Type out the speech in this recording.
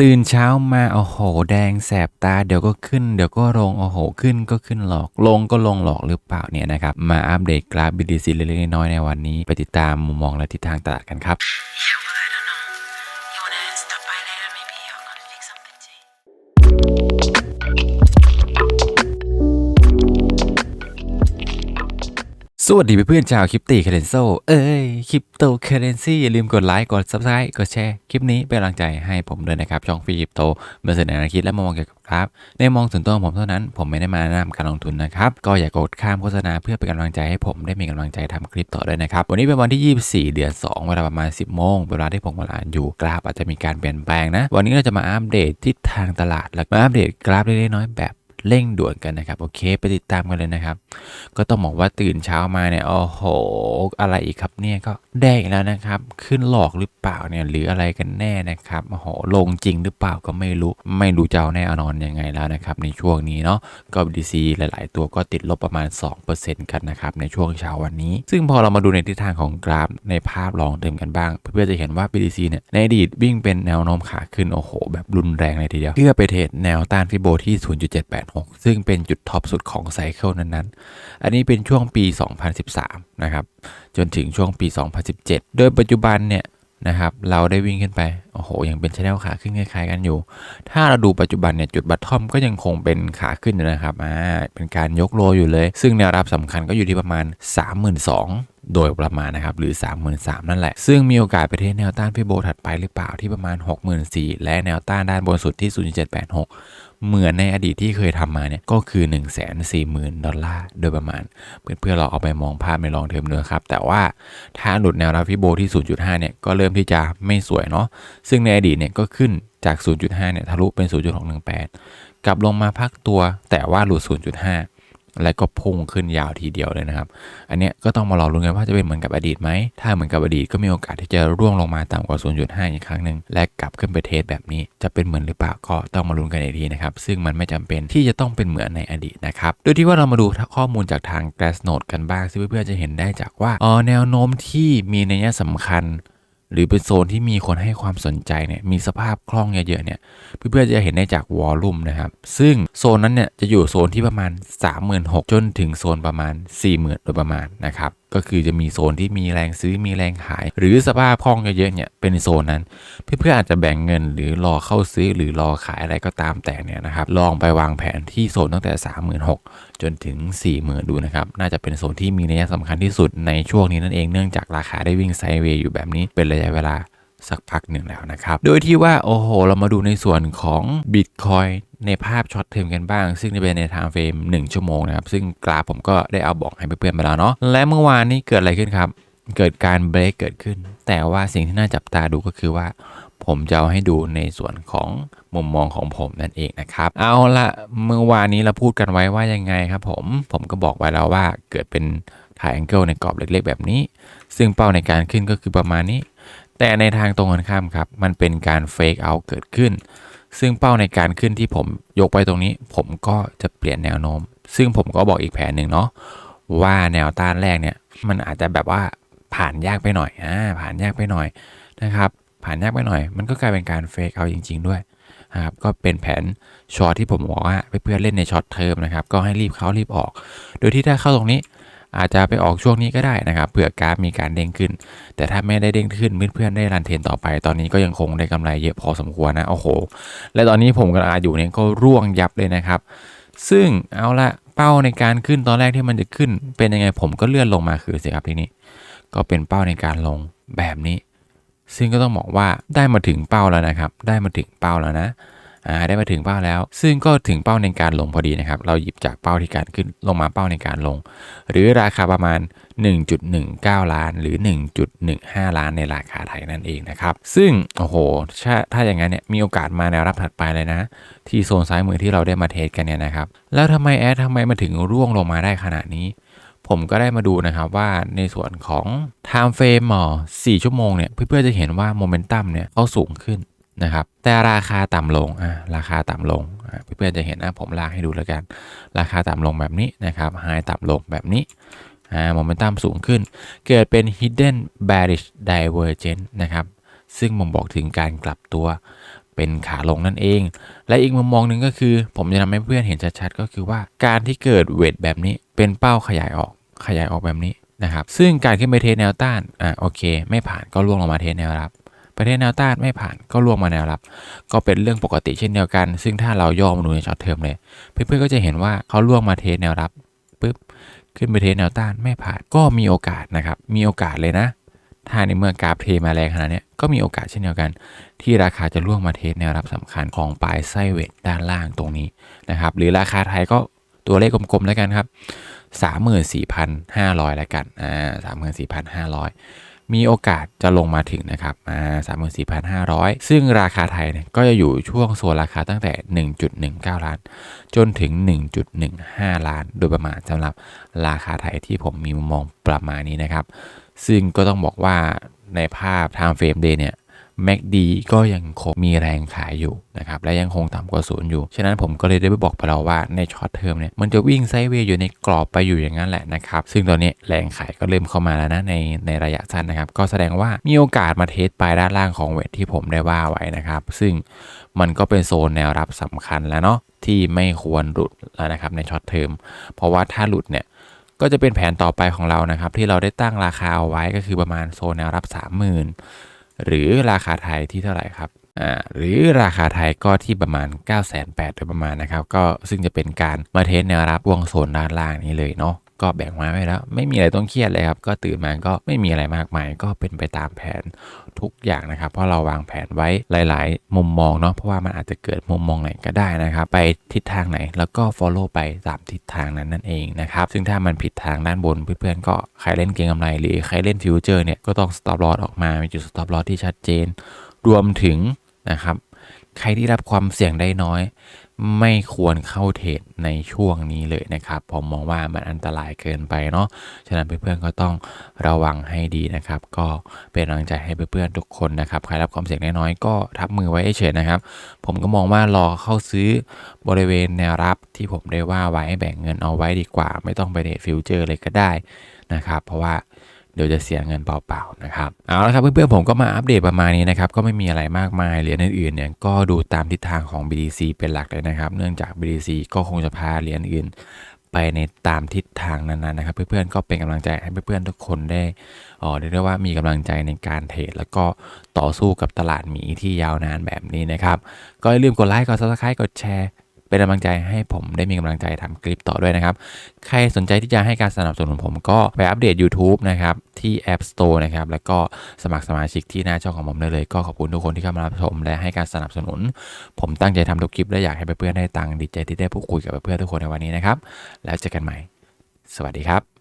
ตื่นเช้ามาโอ้โห แดงแสบตาเดี๋ยวก็ขึ้น เดี๋ยวก็ลงโอ้โห ขึ้นก็ขึ้นหลอก ลงก็ลงหลอกหรือเปล่าเนี่ยนะครับ มาอัปเดตกราฟ BTC เล็กๆน้อยๆในวันนี้ ไปติดตามมุมมองและทิศทางตลาดกันครับ วัสดีเพื่อนๆชาวคริปตีเคเรนโซเอ้ยคริปโตเคเรนซีอย่าลืมกดไลค์ กด Subscribe กดแชร์ คลิปนี้เป็นกำลังใจให้ผมด้วยนะครับ ช่องฟรีคริปโตเมื่อเสนอแนวคิดและมองเกี่ยวกับกราฟในมองส่วนตัวของผมเท่านั้น ผมไม่ได้มาแนะนำการลงทุนนะครับ ก็อย่ากดข้ามโฆษณาเพื่อเป็นกำลังใจให้ผมได้มีกำลังใจทำคลิปต่อด้วยนะครับ วันนี้เป็นวันที่ 24 เดือน 2 เวลาประมาณ 10 โมง เวลาที่ผมกำลังอ่านอยู่กราฟอาจจะมีการเปลี่ยนแปลงนะ วันนี้เราจะมาอัปเดตทิศทางตลาดและมาอัปเดตกราฟเล็กๆน้อยแบบ เร่งด่วนกันนะครับ โอเค ไปติดตามกันเลยนะครับ ก็ต้องบอกว่าตื่นเช้ามาเนี่ยโอ้โห อะไรอีกครับเนี่ยก็แดงอีกแล้วนะครับ ขึ้นหลอกหรือเปล่าเนี่ยหรืออะไรกันแน่นะครับโอ้โหลงจริงหรือเปล่าก็ไม่รู้ ไม่รู้จะเอาแน่อนอนยังไงแล้วนะครับ ในช่วงนี้เนาะก็ BTC หลาย ๆ ตัวก็ติดลบประมาณ 2%กันนะครับในช่วงเช้าวันนี้ ซึ่งพอเรามาดูในทิศทางของกราฟในภาพลองเติมกันบ้าง เพื่อจะเห็นว่า BTC เนี่ยในอดีตวิ่งเป็นแนวโน้มขาขึ้นโอ้โห แบบรุนแรงเลยทีเดียวเพื่อไปเทรดแนวต้านฟิโบที่6 ซึ่งเป็นจุดท็อปสุดของไซเคิลนั้นๆ อันนี้เป็นช่วงปี 2013 นะครับ จนถึงช่วงปี 2017 โดยปัจจุบันเนี่ยนะครับเราได้วิ่งขึ้นไป โอ้โห ยังเป็นชแนลขาขึ้นคล้ายๆกันอยู่ ถ้าเราดูปัจจุบันเนี่ยจุดบัตทอมก็ยังคงเป็นขาขึ้นนะครับอ่าเป็นการยกโลอยู่เลย ซึ่งแนวรับสำคัญก็อยู่ที่ประมาณ 32,000 โดยประมาณนะครับหรือ 33,000นั่นแหละ ซึ่งมีโอกาสไปเทสแนวต้านฟิโบถัดไปหรือเปล่าที่ประมาณ 64,000และแนวต้านด้านบนสุดที่ 0.786 เหมือนในอดีตที่เคยทำมาเนี่ยก็คือ 140,000 ดอลลาร์โดยประมาณ เพื่อนๆเราเอาไปมองภาพในลองเทอมเนื้อครับ แต่ว่าถ้าหลุดแนวรับฟิโบที่ 0.5 เนี่ยก็เริ่มที่จะไม่สวยเนาะซึ่งในอดีตเนี่ยก็ขึ้นจาก 0.5 เนี่ยทะลุเป็น 0.618 กลับลงมาพักตัวแต่ว่าหลุด 0.5 แล้วก็พุ่งขึ้นยาวทีเดียวเลยนะครับ อันเนี้ยก็ต้องมารอลุ้นกันว่าจะเป็นเหมือนกับอดีตไหม ถ้าเหมือนกับอดีตก็มีโอกาสที่จะร่วงลงมาต่ำกว่า 0.5 อีกครั้งหนึ่งและกลับขึ้นไปเทสแบบนี้ จะเป็นเหมือนหรือเปล่าก็ต้องมาลุ้นกันอีกทีนะครับ ซึ่งมันไม่จำเป็นที่จะต้องเป็นเหมือนในอดีตนะครับ โดยที่ว่าเรามาดูข้อมูลจากทาง Glassnode กันบ้างซึ่งเพื่อนๆจะเห็นได้จากว่าอ๋อแนวโน้มที่มีนัยสำคัญ หรือเป็นโซนที่มีคนให้ความสนใจเนี่ยมีสภาพคล่องเยอะๆเนี่ยเพื่อนๆจะเห็นได้จากวอลลุ่มนะครับ ซึ่งโซนนั้นเนี่ยจะอยู่โซนที่ประมาณ 36,000จนถึงโซนประมาณ 40,000โดยประมาณนะครับ ก็คือจะมีโซนที่มีแรงซื้อมีแรงขาย หรือสภาพคล่องเยอะๆเนี่ยเป็นโซนนั้น เพื่อนๆอาจจะแบ่งเงินหรือรอเข้าซื้อหรือรอขายอะไรก็ตามแต่เนี่ยนะครับลองไปวางแผนที่โซนตั้งแต่ 36,000จนถึง 40,000 ดูนะครับ น่าจะเป็นโซนที่มีนัยสำคัญที่สุดในช่วงนี้นั่นเองเนื่องจากราคาได้วิ่งไซด์เวย์อยู่แบบนี้เป็นระยะเวลา สักพักหนึ่งแล้วนะครับ โดยที่ว่าโอ้โห เรามาดูในส่วนของ Bitcoin ในภาพช็อตเทอมกันบ้าง ซึ่งจะเป็นในไทม์เฟรม1ชั่วโมงนะครับ ซึ่งกราฟผมก็ได้เอาบอกให้เพื่อนๆไปแล้วเนาะและเมื่อวานนี้เกิดอะไรขึ้นครับ เกิดการเบรกเกิดขึ้น แต่ว่าสิ่งที่น่าจับตาดูก็คือว่า ผมจะเอาให้ดูในส่วนของมุมมองของผมนั่นเองนะครับ เอาละเมื่อวานนี้เราพูดกันไว้ว่ายังไงครับผมผมก็บอกไว้แล้วว่าเกิดเป็นถ่ายแองเกิลในกรอบเล็กๆ แบบนี้ ซึ่งเป้าในการขึ้นก็คือประมาณนี้ แต่ในทางตรงกันข้ามครับ มันเป็นการเฟกเอาเกิดขึ้น ซึ่งเป้าในการขึ้นที่ผมยกไปตรงนี้ ผมก็จะเปลี่ยนแนวโน้ม ซึ่งผมก็บอกอีกแผนหนึ่งเนาะว่าแนวต้านแรกเนี่ย มันอาจจะแบบว่าผ่านยากไปหน่อยอ่าผ่านยากไปหน่อยนะครับ ผ่านยากไปหน่อย มันก็กลายเป็นการเฟกเอาจริง ๆ ด้วยนะครับก็เป็นแผนช็อตที่ผมบอกว่าเพื่อนๆเล่นในช็อตเทอมนะครับ ก็ให้รีบเข้ารีบออก โดยที่ถ้าเข้าตรงนี้ อาจจะไปออกช่วงนี้ก็ได้นะครับเผื่อกราฟมีการเด้งขึ้น แต่ถ้าไม่ได้เด้งขึ้นเพื่อนๆได้รันเทนต่อไป ตอนนี้ก็ยังคงได้กำไรเยอะพอสมควรนะโอ้โห และตอนนี้ผมกำลังอยู่เนี่ยก็ร่วงยับเลยนะครับ ซึ่งเอาละเป้าในการขึ้นตอนแรกที่มันจะขึ้น เป็นยังไงผมก็เลื่อนลงมาคือสิครับทีนี้ ก็เป็นเป้าในการลงแบบนี้ ซึ่งก็ต้องบอกว่าได้มาถึงเป้าแล้วนะครับ ได้มาถึงเป้าแล้วนะ อ่าได้มาถึงเป้าแล้ว ซึ่งก็ถึงเป้าในการลงพอดีนะครับ เราหยิบจากเป้าที่การขึ้นลงมาเป้าในการลง หรือราคาประมาณ 1.19 ล้าน หรือ 1.15 ล้านในราคาไทยนั่นเองนะครับ ซึ่งโอ้โหถ้าถ้าอย่างนั้นเนี่ยมีโอกาสมาแนวรับถัดไปเลยนะ ที่โซนซ้ายมือที่เราได้มาเทสกันเนี่ยนะครับ แล้วทำไมแอดทำไมมาถึงร่วงลงมาได้ขนาดนี้ผมก็ได้มาดูนะครับว่าในส่วนของ time frame หมอ4ชั่วโมงเนี่ย เพื่อนๆจะเห็นว่าโมเมนตัมเนี่ยเขาสูงขึ้น นะครับแต่ราคาต่ำลงอ่าราคาต่ำลงเพื่อนๆจะเห็นนะผมลากให้ดูแล้วกัน ราคาต่ำลงแบบนี้นะครับไฮต่ำลงแบบนี้อ่าโมเมนตัมสูงขึ้น เกิดเป็น hidden bearish divergence นะครับซึ่งผมบอกถึงการกลับตัวเป็นขาลงนั่นเอง และอีกมุมมองหนึ่งก็คือ ผมจะทำให้เพื่อนเห็นชัดๆ ก็คือว่าการที่เกิดเวทแบบนี้เป็นเป้าขยายออกขยายออกแบบนี้นะครับ ซึ่งการขึ้นไปเทสแนวต้านอ่าโอเค ไม่ผ่านก็ล่วงลงมาเทสแนวรับ ประเทศแนวต้านไม่ผ่านก็ล่วงมาแนวรับ ก็เป็นเรื่องปกติเช่นเดียวกัน ซึ่งถ้าเราย่อมาดูในช็อตเทอมเลย เพื่อนๆก็จะเห็นว่าเขาล่วงมาเทสแนวรับปุ๊บขึ้นไปเทสแนวต้านไม่ผ่านก็มีโอกาสนะครับ มีโอกาสเลยนะ ถ้าในเมื่อกราฟเทมาแรงขนาดนี้ก็มีโอกาสเช่นเดียวกัน ที่ราคาจะล่วงมาเทสแนวรับสำคัญของปลายไส้เวทด้านล่างตรงนี้นะครับหรือราคาไทยก็ตัวเลขกลมๆแล้วกันครับ 34,500 แล้วกัน อ่า 34,500 มีโอกาสจะลงมาถึงนะครับมา34,500 ซึ่งราคาไทยเนี่ยก็จะอยู่ช่วงโซนราคาตั้งแต่ 1.19 ล้าน จนถึง 1.15 ล้าน โดยประมาณสำหรับราคาไทยที่ผมมีมุมมองประมาณนี้นะครับ ซึ่งก็ต้องบอกว่าในภาพ time frame day เนี่ย MACD ก็ยังคงมีแรงขายอยู่นะครับและยังคงต่ำกว่าศูนย์อยู่ ฉะนั้นผมก็เลยได้ไปบอกไปเราว่าในช็อตเทอมเนี่ยมันจะวิ่งไซด์เวย์อยู่ในกรอบไปอยู่อย่างนั้นแหละนะครับซึ่งตอนนี้แรงขายก็เริ่มเข้ามาแล้วนะในในระยะสั้นนะครับก็แสดงว่ามีโอกาสมาเทสปลายด้านล่างของเวทที่ผมได้ว่าไว้นะครับซึ่งมันก็เป็นโซนแนวรับสำคัญแล้วเนาะที่ไม่ควรหลุดแล้วนะครับในช็อตเทอมเพราะว่าถ้าหลุดเนี่ยก็จะเป็นแผนต่อไปของเรานะครับที่เราได้ตั้งราคาเอาไว้ก็คือประมาณโซนแนวรับ 30,000 หรือราคาไทยที่เท่าไหร่ครับอ่าหรือราคาไทยก็ที่ประมาณ 9 8 0 0 0โดยประมาณนะครับ ก็ซึ่งจะเป็นการมาเทสแนวรับวงโซนด้านล่างนี้เลยเนาะ ก็แบ่งมาไว้แล้ว ไม่มีอะไรต้องเครียดเลยครับ ก็ตื่นมาก็ไม่มีอะไรมากมาย ก็เป็นไปตามแผนทุกอย่างนะครับ เพราะเราวางแผนไว้หลาย ๆ มุมมองเนาะเพราะว่ามันอาจจะเกิดมุมมองไหนก็ได้นะครับ ไปทิศทางไหนแล้วก็ follow ไปตามทิศทางนั้นนั่นเองนะครับ ซึ่งถ้ามันผิดทางด้านบนเพื่อนๆก็ใครเล่นเกงกำไรหรือใครเล่นฟิวเจอร์เนี่ยก็ต้อง stop loss ออกมามีจุด stop loss ที่ชัดเจน รวมถึงนะครับ ใครที่รับความเสี่ยงได้น้อย ไม่ควรเข้าเทรดในช่วงนี้เลยนะครับ ผมมองว่ามันอันตรายเกินไปเนาะฉะนั้นเพื่อนๆก็ต้องระวังให้ดีนะครับ ก็เป็นกำลังใจให้เพื่อนๆทุกคนนะครับใครรับความเสี่ยงได้น้อยก็ทับมือไว้เฉยนะครับ ผมก็มองว่ารอเข้าซื้อบริเวณแนวรับที่ผมได้ว่าไว้แบ่งเงินเอาไว้ดีกว่า ไม่ต้องไปเทรดฟิวเจอร์เลยก็ได้นะครับ เพราะว่า เดี๋ยวจะเสียเงินเปล่าๆนะครับเอาละครับเพื่อนๆผมก็มาอัปเดตประมาณนี้นะครับก็ไม่มีอะไรมากมายเหรียญอื่นๆเนี่ยก็ดูตามทิศทางของ BTC เป็นหลักเลยนะครับ เนื่องจาก BTC ก็คงจะพาเหรียญอื่น ไปในตามทิศทางนั้นๆนะครับ เพื่อนๆก็เป็นกำลังใจให้เพื่อนๆทุกคนได้อ๋อเรียกได้ว่ามีกำลังใจในการเทรดแล้วก็ต่อสู้กับตลาดหมีที่ยาวนานแบบนี้นะครับ ก็อย่าลืมกดไลค์กด subscribe กดแชร์ เป็นกำลังใจให้ผมได้มีกำลังใจทำคลิปต่อด้วยนะครับ ใครสนใจที่จะให้การสนับสนุนผมก็ไปอัปเดต YouTube นะครับ ที่ App Store นะครับ แล้วก็สมัครสมาชิกที่หน้าช่องของผมได้เลย ก็ขอบคุณทุกคนที่เข้ามารับชมและให้การสนับสนุน ผมตั้งใจทำทุกคลิปและอยากให้เพื่อนๆได้ตังค์ดีใจที่ได้พูดคุยกับเพื่อนๆทุกคนในวันนี้นะครับ แล้วเจอกันใหม่ สวัสดีครับ